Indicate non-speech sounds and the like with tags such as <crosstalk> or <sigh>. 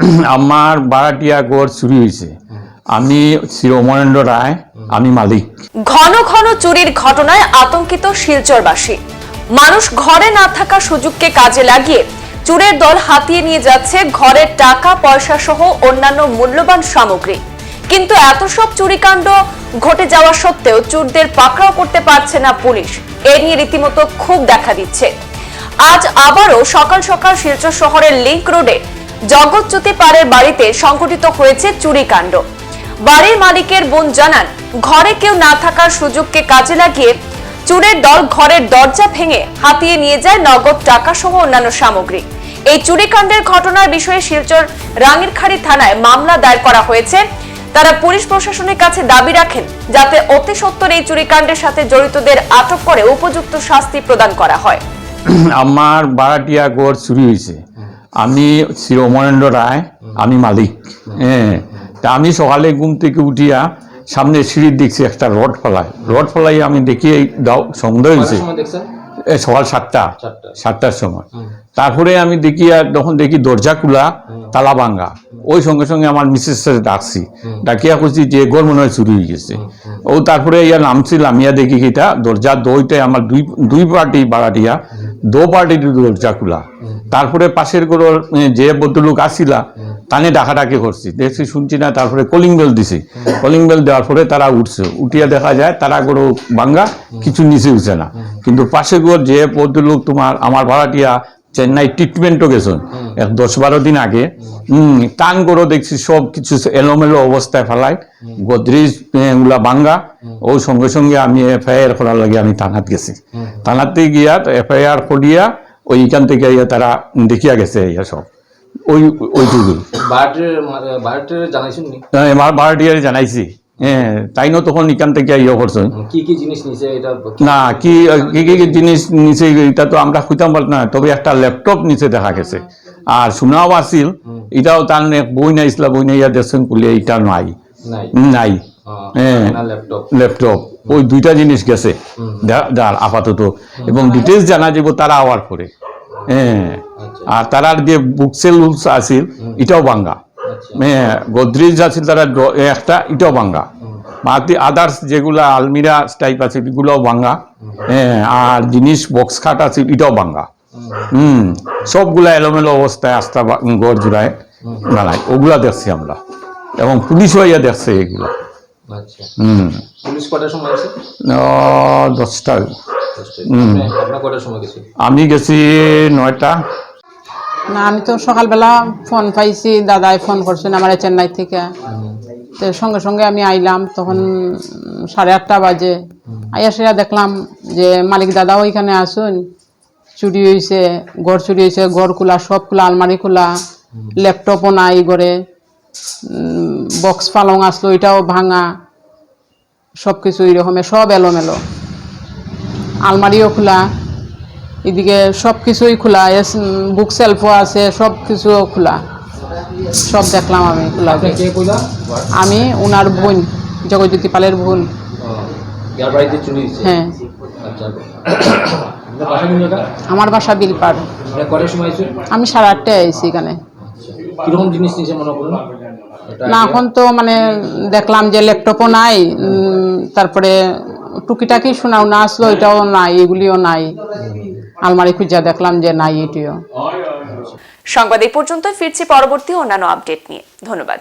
<clears throat> আমার বারাটিয়া গড় চুরি হয়েছে আমি শ্রী অমরেন্দ্র রায়, আমি মালিক। ঘন ঘন চুরির ঘটনায় আতঙ্কিত শিলচরবাসী। মানুষ ঘরে না থাকা সুযোগকে কাজে লাগিয়ে চুরের দল হাতিয়ে নিয়ে যাচ্ছে ঘরের টাকা, পয়সা সহ অন্যান্য মূল্যবান সামগ্রী। কিন্তু এত সব চুরিকাণ্ড ঘটে যাওয়া সত্ত্বেও চুরদের পাকড়াও করতে পারছে না পুলিশ। এ নিয়ে রীতিমতো ক্ষোভ দেখা দিচ্ছে। আজ আবারও সকাল সকাল শিলচর শহরের লিংক রোডে জগৎজ্যোতি পাড়ের বাড়িতে সংঘটিত হয়েছে চুরিকাণ্ড। বাড়ির মালিকের বোন জানান, ঘরে কেউ না থাকার সুযোগকে কাজে লাগিয়ে চুরের দল ঘরের দরজা ভেঙে হাতিয়ে নিয়ে যায় নগদ টাকা সহ অন্যান্য সামগ্রী। এই চুরিকাণ্ডের ঘটনার বিষয়ে শিলচর রাঙ্গিরখাড়ি থানায় মামলা দায়ের করা হয়েছে। তারা পুলিশ প্রশাসনের কাছে দাবি রাখেন, যাতে অতি সত্বর এই চুরিকাণ্ডের সাথে জড়িতদের আটক করে উপযুক্ত শাস্তি প্রদান করা হয়। আমার বারাটিয়া গড় চুরি হয়েছে। আমি শ্রী অমরেন্দ্র রায় আমি মালিক হ্যাঁ। তা আমি সকালে ঘুম থেকে উঠিয়া সামনে সিঁড়ির দেখছি একটা রড ফলায় রড ফলাই আমি দেখি এই দাও সন্দেহ হয়েছে। এ সকাল সাতটা। সাতটার সময়। তারপরে আমি দেখি আর যখন দেখি দরজা খোলা তালা ভাঙ্গা ওই সঙ্গে সঙ্গে আমার মিসেস ডাকছি। ডাকিয়া করছি যে ঘর মনে হয় চুরি হয়ে গেছে। ও তারপরে ইয়া নামছিলাম ইয়া দেখি কিটা দরজা দইটাই আমার দুই দুই পার্টি বাড়াটিয়া দো পার্টির দরজা খোলা। তারপরে পাশের ঘর যে ভদ্রলোক আসিলা তানে ডাকাডাকি করছি। দেখছি শুনছি না তারপরে কলিং বেল দিছি। কলিং বেল দেওয়ার পরে তারা উঠছে। উঠিয়া দেখা যায় তারা গরু ভাঙ্গা কিছু নিচে উঠছে না। কিন্তু পাশে ঘর যে ভদ্রলোক তোমার আমার ভাড়াটিয়া চেন্নাই ট্রিটমেন্টও গেছেন এক দশ বারো দিন আগে টান করে দেখছি সব কিছু এলোমেলো অবস্থায় ফেলায়। গোদরেজগুলা বাঙ্গা ওই সঙ্গে সঙ্গে আমি এফআইআর করার লাগে আমি থানাত গেছি। থানাতে গিয়া এফআইআর করিয়া ওইখান থেকে ইয়া তারা দেখিয়া গেছে ইয়া সব। ওই ওইটুকু বাড়ির বাড়ির জানাইছেন নি? আমার ভাড়াটিয়ারে জানাইছি। হ্যাঁ তাইনো তখন এখান থেকে ইয়ে করছেন। কি কি জিনিস নিছে এটা? না কি কি কি জিনিস নিচে এটা তো আমরা খুঁজতাম পারতাম না তবে একটা ল্যাপটপ নিচে দেখা গেছে। আর শোনাও আছিল এটাও তার বই না ইসলা বই না ইয়া দেখছেন কুলে এটা নাই। নাই। নাই। ল্যাপটপ ল্যাপটপ ওই দুইটা জিনিস গেছে। আপাতত। এবং ডিটেলস জানা যাব তারা আওয়ার পরে। হ্যাঁ। আচ্ছা। আর তারার যে বুক সেলস আছিল এটাও বাঙ্গা আচ্ছা। হ্যাঁ গোদরেজ আছিল তারা একটা এটাও বাঙ্গা বাকি আদার্স যেগুলা আলমিরা টাইপ আছে এগুলোও বাঙ্গা হ্যাঁ আর জিনিস বক্স খাট আছে এটাও বাঙ্গা হুম। সবগুলা এলোমেলো অবস্থায় আস্তা গড় জোড়ায় দাঁড়ায় ওগুলা দেখছি আমরা। এবং পুলিশও ইয়া দেখছে এগুলা। আচ্ছা হুম। পুলিশ কটার সময় আছে আহ, দশটা কটার সময় গেছে আমি গেছি নয়টা। না আমি তো সকালবেলা ফোন পাইছি দাদাই ফোন করছেন আমার চেন্নাই থেকে। তো সঙ্গে সঙ্গে আমি আইলাম তখন সাড়ে আটটা বাজে। আইয়া সেরা দেখলাম যে মালিক দাদা ওইখানে আসুন। চুরি হয়েছে ঘর চুরি হয়েছে গড় খোলা সব খোলা আলমারি খোলা ল্যাপটপও নাই গড়ে বক্স পালং আসলো এটাও ভাঙা সব কিছু এরকমের সব এলোমেলো। আলমারিও খোলা এদিকে সব কিছুই খোলা বুক সেলফও আছে সব কিছু খোলা। সব দেখলাম আমি খোলা। আমি ওনার বোন জগজ্যোতি পালের বোন। হ্যাঁ। আচ্ছা জায়গা আমার বাসা বিলপাড় আমি সাড়ে আটটায় আইছি এখানে। কীরকম জিনিস নিয়েছে মনে করুন না এখন তো মানে দেখলাম যে ল্যাপটপও নাই তারপরে টুকিটাকি শোনাও না আসলো এটাও নাই এগুলিও নাই। আলমারি খুঁজা দেখলাম যে নাই এটিও। সংবাদ এই পর্যন্ত ফিরছি পরবর্তী অন্যান্য আপডেট নিয়ে। ধন্যবাদ।